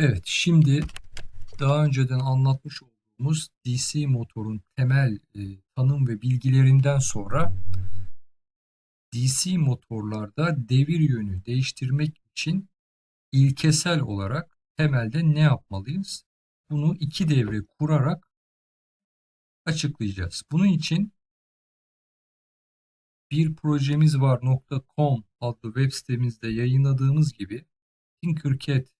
Evet, şimdi daha önceden anlatmış olduğumuz DC motorun temel e, tanım ve bilgilerinden sonra DC motorlarda devir yönü değiştirmek için ilkesel olarak temelde ne yapmalıyız? Bunu iki devre kurarak açıklayacağız. Bunun için bir projemiz var .com adlı web sitemizde yayınladığımız gibi Tinkercad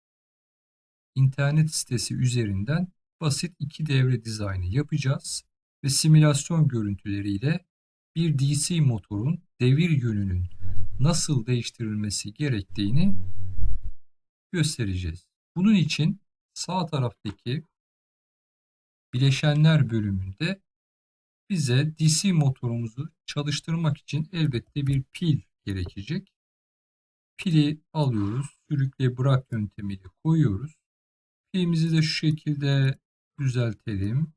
internet sitesi üzerinden basit iki devre dizaynı yapacağız ve simülasyon görüntüleriyle bir DC motorun devir yönünün nasıl değiştirilmesi gerektiğini göstereceğiz. Bunun için sağ taraftaki bileşenler bölümünde bize DC motorumuzu çalıştırmak için elbette bir pil gerekecek. Pili alıyoruz, sürükle bırak yöntemiyle koyuyoruz. Pilimizi de şu şekilde düzeltelim.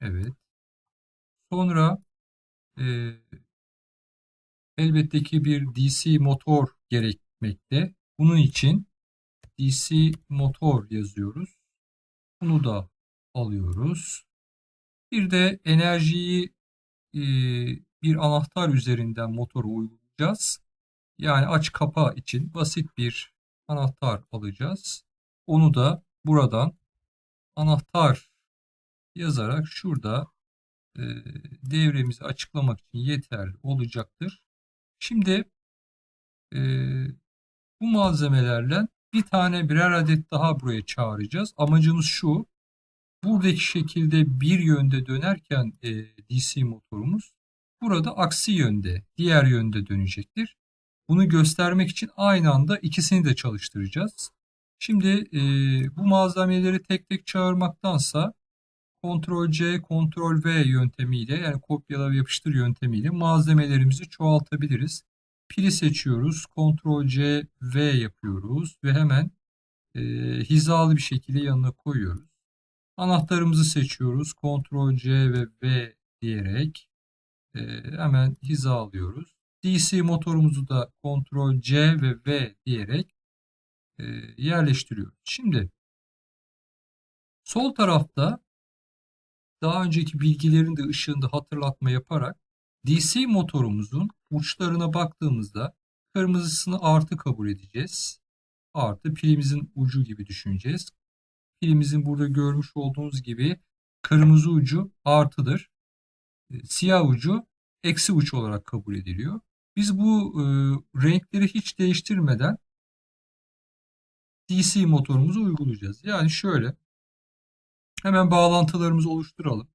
Evet. Sonra e, elbette ki bir DC motor gerekmekte. Bunun için DC motor yazıyoruz. Bunu da alıyoruz. Bir de enerjiyi e, bir anahtar üzerinden motoru uygulayacağız. Yani aç kapa için basit bir anahtar alacağız. Onu da buradan anahtar yazarak şurada e, devremizi açıklamak için yeterli olacaktır. Şimdi e, bu malzemelerle bir tane birer adet daha buraya çağıracağız. Amacımız şu. Buradaki şekilde bir yönde dönerken e, DC motorumuz burada aksi yönde, diğer yönde dönecektir. Bunu göstermek için aynı anda ikisini de çalıştıracağız. Şimdi e, bu malzemeleri tek tek çağırmaktansa Ctrl C, Ctrl V yöntemiyle yani kopyala ve yapıştır yöntemiyle malzemelerimizi çoğaltabiliriz. Pili seçiyoruz. Ctrl C, V yapıyoruz ve hemen e, hizalı bir şekilde yanına koyuyoruz. Anahtarımızı seçiyoruz. Ctrl C ve V diyerek e, hemen hizalıyoruz. DC motorumuzu da Ctrl C ve V diyerek e, yerleştiriyoruz. Şimdi sol tarafta daha önceki bilgilerin de ışığında hatırlatma yaparak DC motorumuzun uçlarına baktığımızda kırmızısını artı kabul edeceğiz. Artı pilimizin ucu gibi düşüneceğiz. Pilimizin burada görmüş olduğunuz gibi kırmızı ucu artıdır. E, siyah ucu eksi uç olarak kabul ediliyor. Biz bu e, renkleri hiç değiştirmeden DC motorumuzu uygulayacağız. Yani şöyle hemen bağlantılarımızı oluşturalım.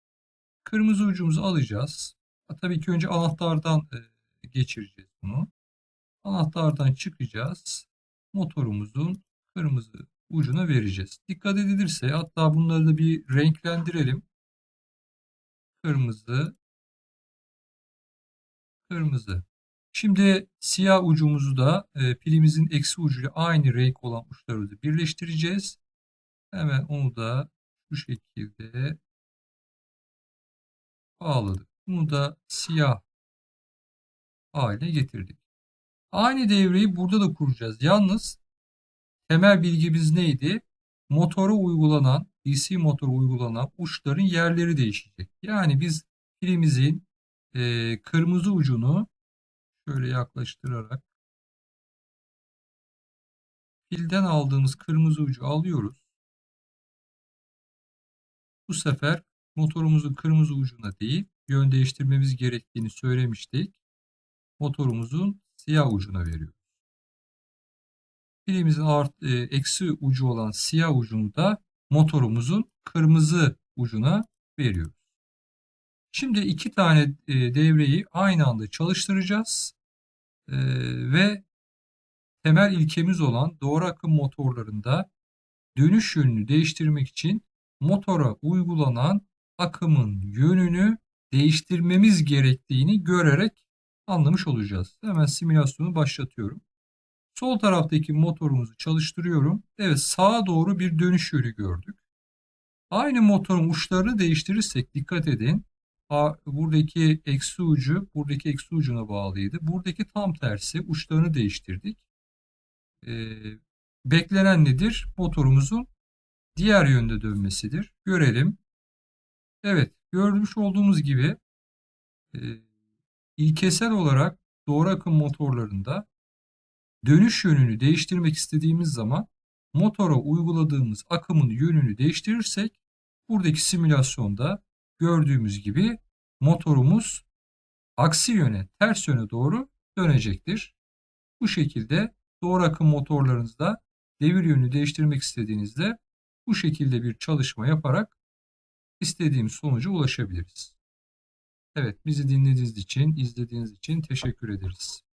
Kırmızı ucumuzu alacağız. Tabii ki önce anahtardan e, geçireceğiz bunu. Anahtardan çıkacağız. Motorumuzun kırmızı ucuna vereceğiz. Dikkat edilirse hatta bunları da bir renklendirelim. Kırmızı, kırmızı. Şimdi siyah ucumuzu da e, pilimizin eksi ucuyla aynı renk olan uçları da birleştireceğiz. Hemen onu da şu şekilde bağladık. Bunu da siyah hale getirdik. Aynı devreyi burada da kuracağız. Yalnız temel bilgimiz neydi? Motora uygulanan, DC motora uygulanan uçların yerleri değişecek. Yani biz pilimizin e, kırmızı ucunu şöyle yaklaştırarak pilden aldığımız kırmızı ucu alıyoruz. Bu sefer motorumuzun kırmızı ucuna değil yön değiştirmemiz gerektiğini söylemiştik. Motorumuzun siyah ucuna veriyoruz. Pilimizin art, e, eksi ucu olan siyah ucunu da motorumuzun kırmızı ucuna veriyoruz. Şimdi iki tane e, devreyi aynı anda çalıştıracağız. E, ve temel ilkemiz olan doğru akım motorlarında dönüş yönünü değiştirmek için motora uygulanan akımın yönünü değiştirmemiz gerektiğini görerek anlamış olacağız. Hemen simülasyonu başlatıyorum. Sol taraftaki motorumuzu çalıştırıyorum. Evet sağa doğru bir dönüş yönü gördük. Aynı motorun uçlarını değiştirirsek dikkat edin. Buradaki eksi ucu buradaki eksi ucuna bağlıydı. Buradaki tam tersi uçlarını değiştirdik. Ee, beklenen nedir? Motorumuzun diğer yönde dönmesidir. Görelim. Evet, görmüş olduğumuz gibi e, ilkesel olarak doğru akım motorlarında dönüş yönünü değiştirmek istediğimiz zaman motora uyguladığımız akımın yönünü değiştirirsek buradaki simülasyonda gördüğümüz gibi motorumuz aksi yöne, ters yöne doğru dönecektir. Bu şekilde doğru akım motorlarınızda devir yönünü değiştirmek istediğinizde bu şekilde bir çalışma yaparak istediğimiz sonuca ulaşabiliriz. Evet, bizi dinlediğiniz için, izlediğiniz için teşekkür ederiz.